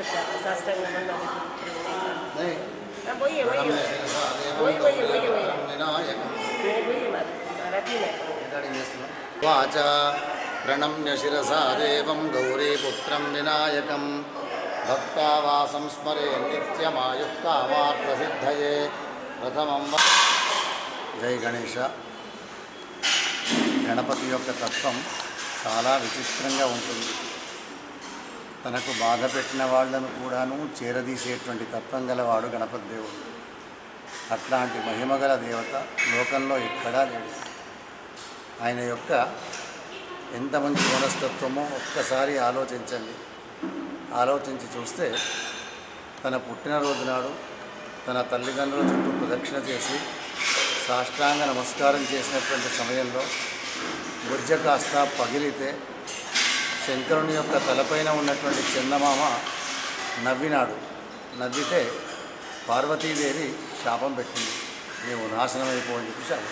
పెట్టారు. సాష్టాంగం పోయి పోయి. పోయి పోయి పోయి పోయి. వాచ ప్రణమ్య శిరసా దేవం గౌరీపుత్రం వినాయకం. భక్తావాసం స్మరే నిత్యమాయుక్తావార్థసిద్ధయే ప్రథమం జై గణేష గణపతి యొక్క తత్వం చాలా విచిత్రంగా ఉంటుంది. తనకు బాధ పెట్టిన వాళ్ళను కూడాను చేరదీసేటువంటి తత్వం గలవాడు గణపతి దేవుడు. అట్లాంటి మహిమగల దేవత లోకంలో ఎక్కడా లేడు. ఆయన యొక్క ఎంత మంచి మనస్తత్వమో ఒక్కసారి ఆలోచించండి. ఆలోచించి చూస్తే తన పుట్టినరోజు నాడు తన తల్లిదండ్రుల చుట్టూ ప్రదక్షిణ చేసి సాష్టాంగ నమస్కారం చేసినటువంటి సమయంలో బుర్జ కాస్త పగిలితే శంకరుని యొక్క తలపైన ఉన్నటువంటి చందమామ నవ్వినాడు. నవ్వితే పార్వతీదేవి శాపం పెట్టింది. నీవు నాశనం అయిపోని చెప్పి శాపం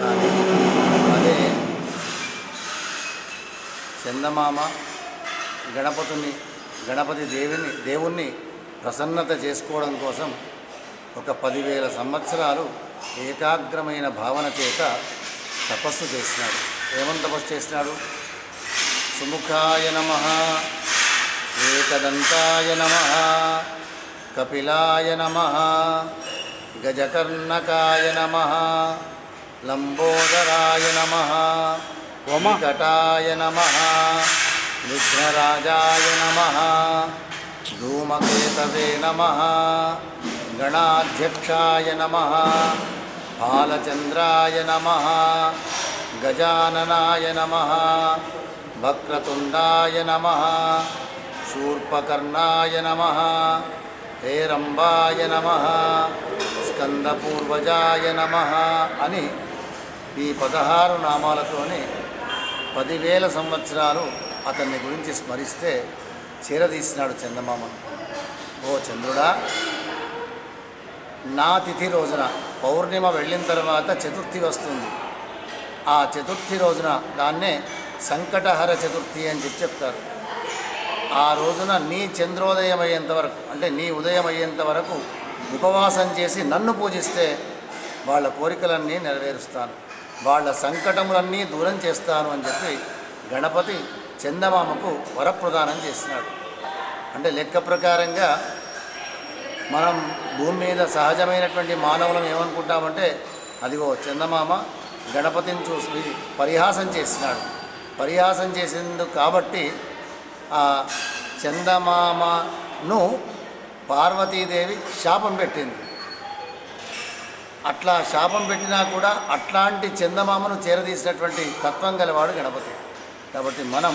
కానీ అదే చందమామ గణపతిని గణపతి దేవిని దేవుణ్ణి ప్రసన్నత చేసుకోవడం కోసం ఒక పదివేల సంవత్సరాలు ఏకాగ్రమైన భావన చేత తపస్సు చేసినాడు. ఏమని తపస్సు చేసినాడు సుముఖాయ నమ ఏకదంతాయ నమ కపిలాయ నమ గజకర్ణకాయ నమ లంబోదరాయ నమ వికటాయ నమ విఘ్నరాజాయ నమ ధూమకేతవే నమ గణాధ్యక్షాయ నమ బాలచంద్రాయ నమ గజాననాయ నమ వక్రతుండాయ నమ శూర్పకర్ణాయ నమ హేరంబాయ నమ స్కందపూర్వజాయ నమ అని ఈ పదహారు నామాలతోనే పదివేల సంవత్సరాలు అతన్ని గురించి స్మరిస్తే చీరదీసినాడు చందమామను. ఓ చంద్రుడా నా తిథి రోజున పౌర్ణిమ వెళ్ళిన తర్వాత చతుర్థి వస్తుంది. ఆ చతుర్థి రోజున దాన్నే సంకటహర చతుర్థి అని చెప్పి చెప్తారు. ఆ రోజున నీ చంద్రోదయం అయ్యేంత వరకు అంటే నీ ఉదయం అయ్యేంత వరకు ఉపవాసం చేసి నన్ను పూజిస్తే వాళ్ళ కోరికలన్నీ నెరవేరుస్తాను. వాళ్ళ సంకటములన్నీ దూరం చేస్తాను అని చెప్పి గణపతి చందమామకు వరప్రదానం చేసినాడు. అంటే లెక్క ప్రకారంగా మనం భూమి మీద సహజమైనటువంటి మానవులం ఏమనుకుంటామంటే అదిగో చందమామ గణపతిని చూసి పరిహాసం చేసినాడు. పరిహాసం చేసింది కాబట్టి ఆ చందమామను పార్వతీదేవి శాపం పెట్టింది. అట్లా శాపం పెట్టినా కూడా అట్లాంటి చందమామను చేరదీసినటువంటి తత్వం గలవాడు గణపతి. కాబట్టి మనం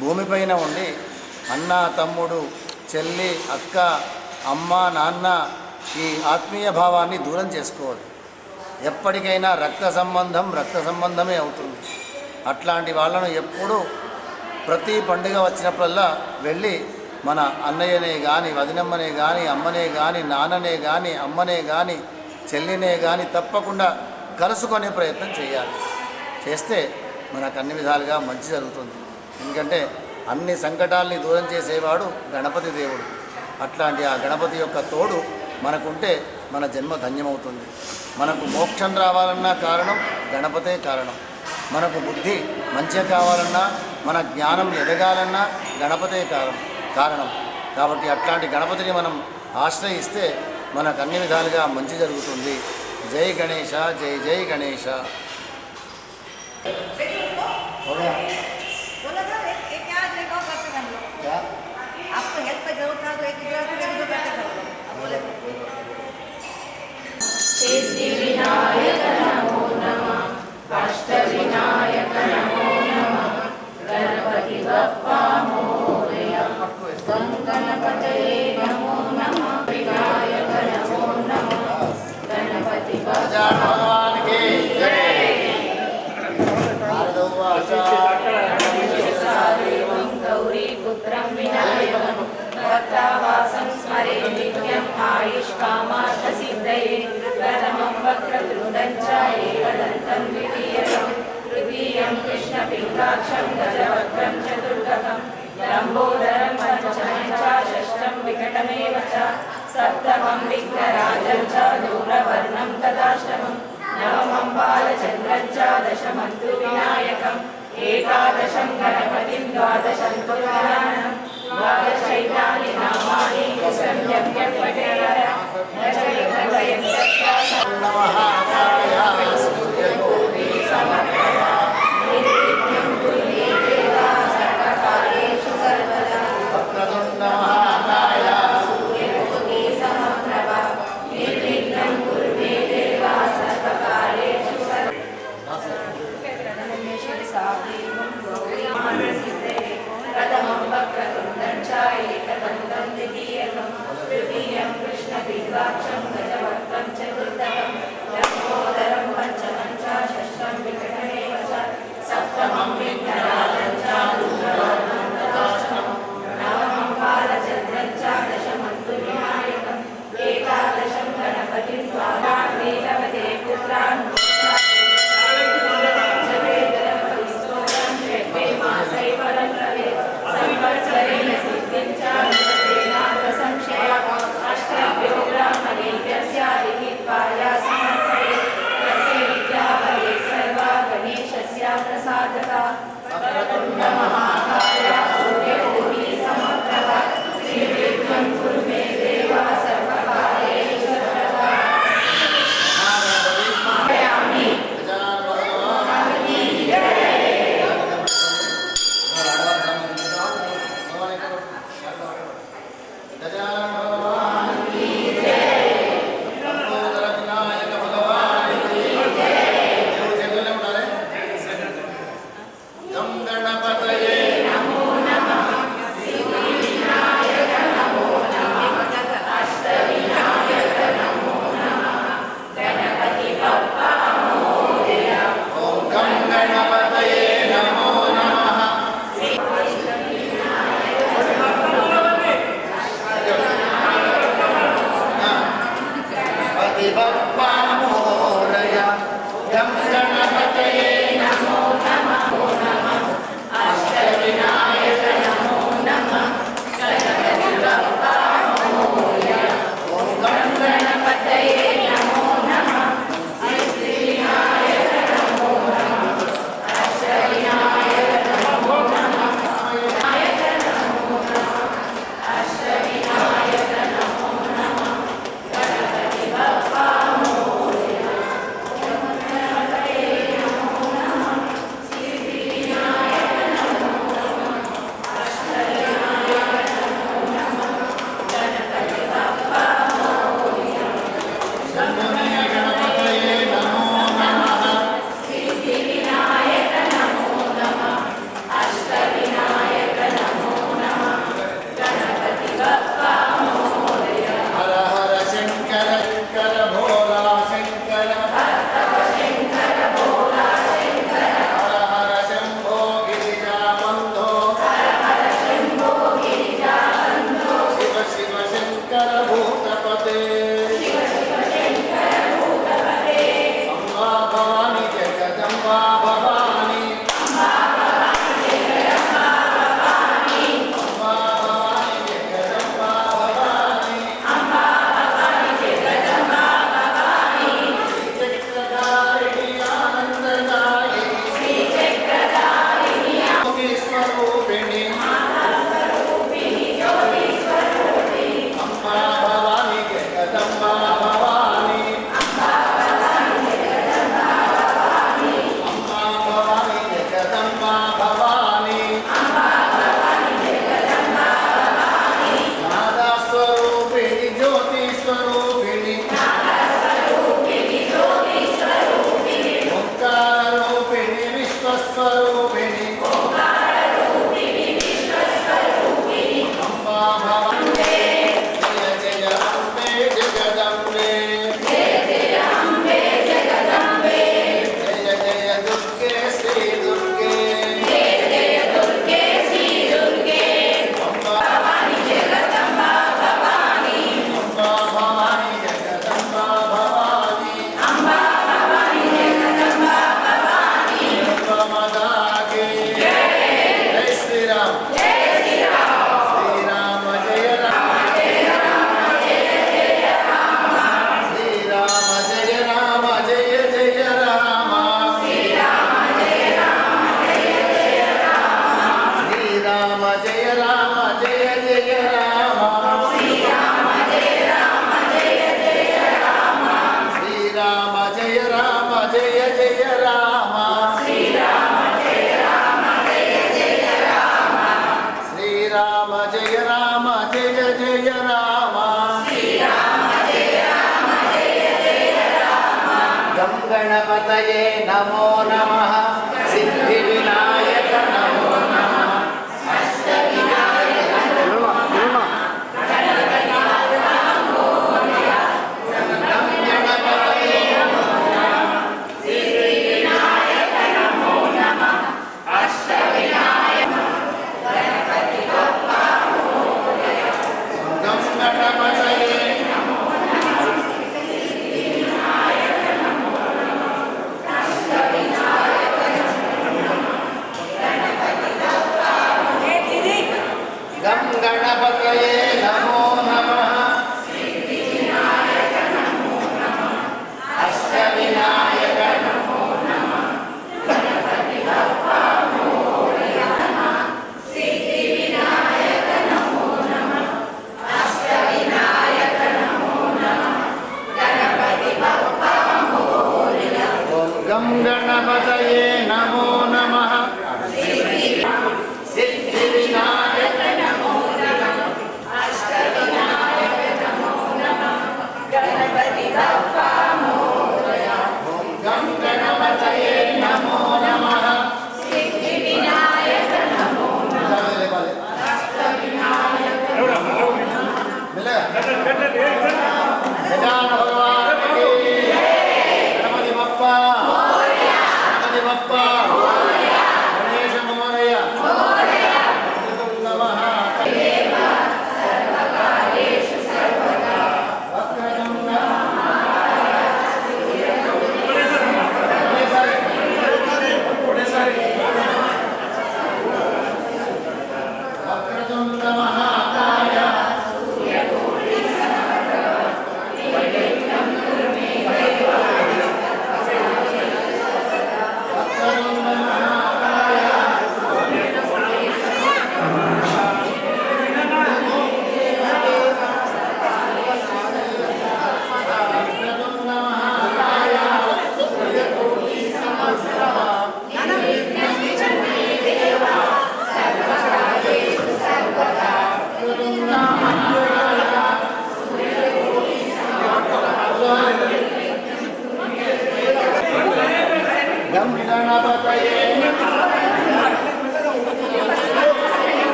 భూమిపైన ఉండి అన్న తమ్ముడు చెల్లి అక్క అమ్మ నాన్న ఈ ఆత్మీయ భావాన్ని దూరం చేసుకోవాలి. ఎప్పటికైనా రక్త సంబంధం రక్త సంబంధమే అవుతుంది. అట్లాంటి వాళ్ళను ఎప్పుడూ ప్రతి పండుగ వచ్చినప్పుడల్లా వెళ్ళి మన అన్నయ్యనే కానీ వదినమ్మనే కానీ అమ్మనే కానీ నాన్ననే కానీ అమ్మనే కానీ చెల్లినే కానీ తప్పకుండా కలుసుకునే ప్రయత్నం చేయాలి. చేస్తే మనకు అన్ని విధాలుగా మంచి జరుగుతుంది. ఎందుకంటే అన్ని సంకటాల్ని దూరం చేసేవాడు గణపతి దేవుడు. అట్లాంటి ఆ గణపతి యొక్క తోడు మనకుంటే మన జన్మ ధన్యమవుతుంది. మనకు మోక్షం రావాలన్నా కారణం గణపతే కారణం. మనకు బుద్ధి మంచిగా కావాలన్నా మన జ్ఞానం ఎదగాలన్నా గణపతే కారణం కారణం. కాబట్టి అట్లాంటి గణపతిని మనం ఆశ్రయిస్తే మనకు అన్ని విధాలుగా మంచి జరుగుతుంది. జై గణేష జై జై గణేష Baja.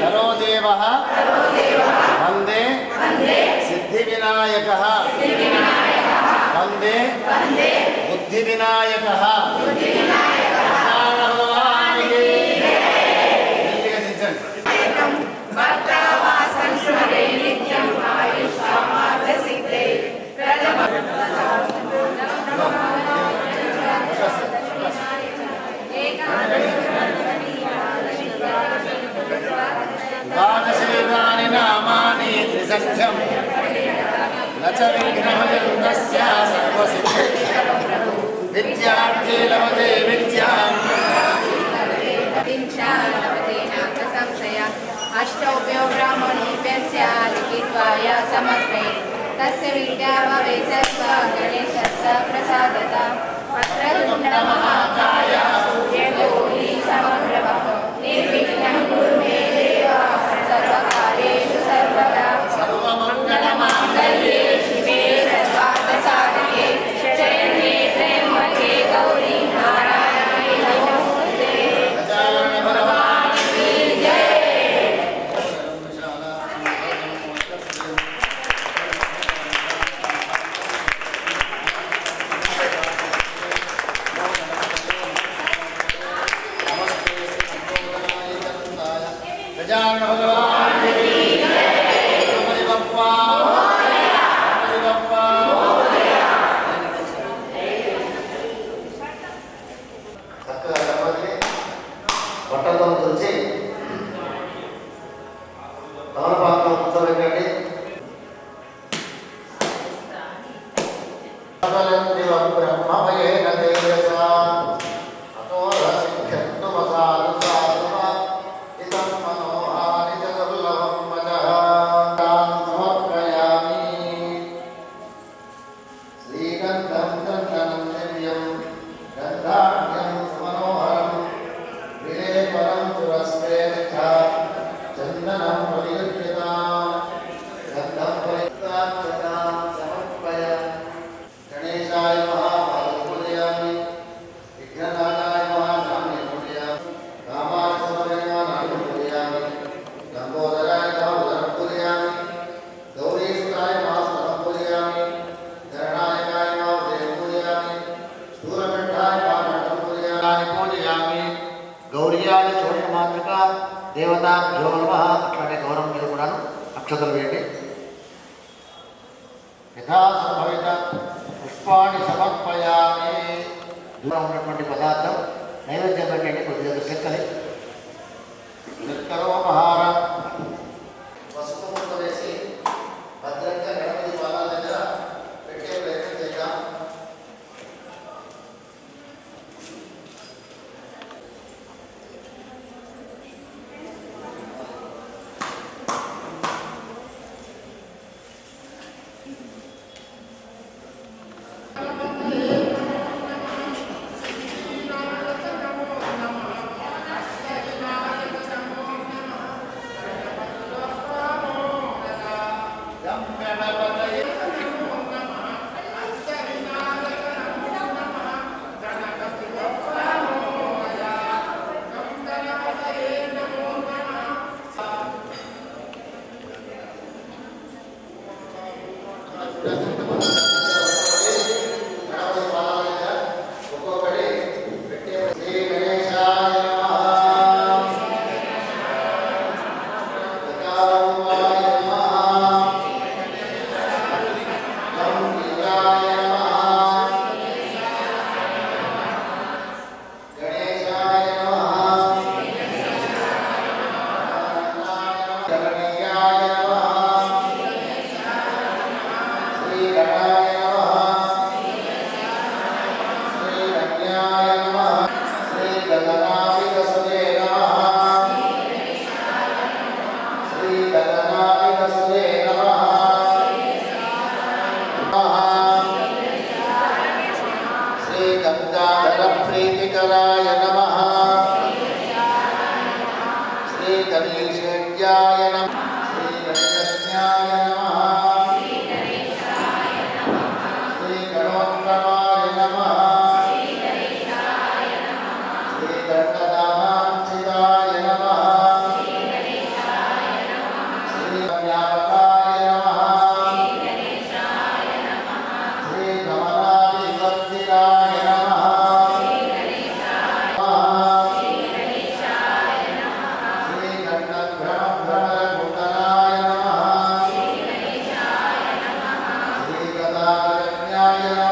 తరోదేవ వందే సిద్ధివినాయక వందే బుద్ధివినాయక सिद्ध्यम न च विघ्नमयस्य सर्वसिद्धिः विद्यार्थे लभते विद्याम् अष्टोभ्योग्रामणेभ्यस्य लिखित्वाय समर्पये तस्य विद्या भवेत् गणेशस्य प्रसादता पत्रगुण्डमहाकाया యోగ అట్లాంటి గౌరవం మీద కూడాను అక్షతలు వేయండి. యథాసంభవిత పుష్పాన్ని సమర్పయాలి దూరం ఉన్నటువంటి పదార్థం నైవేద్యం పెట్టండి కొద్దిగా చెక్కలి చెక్కలో మహారాజు Hallelujah.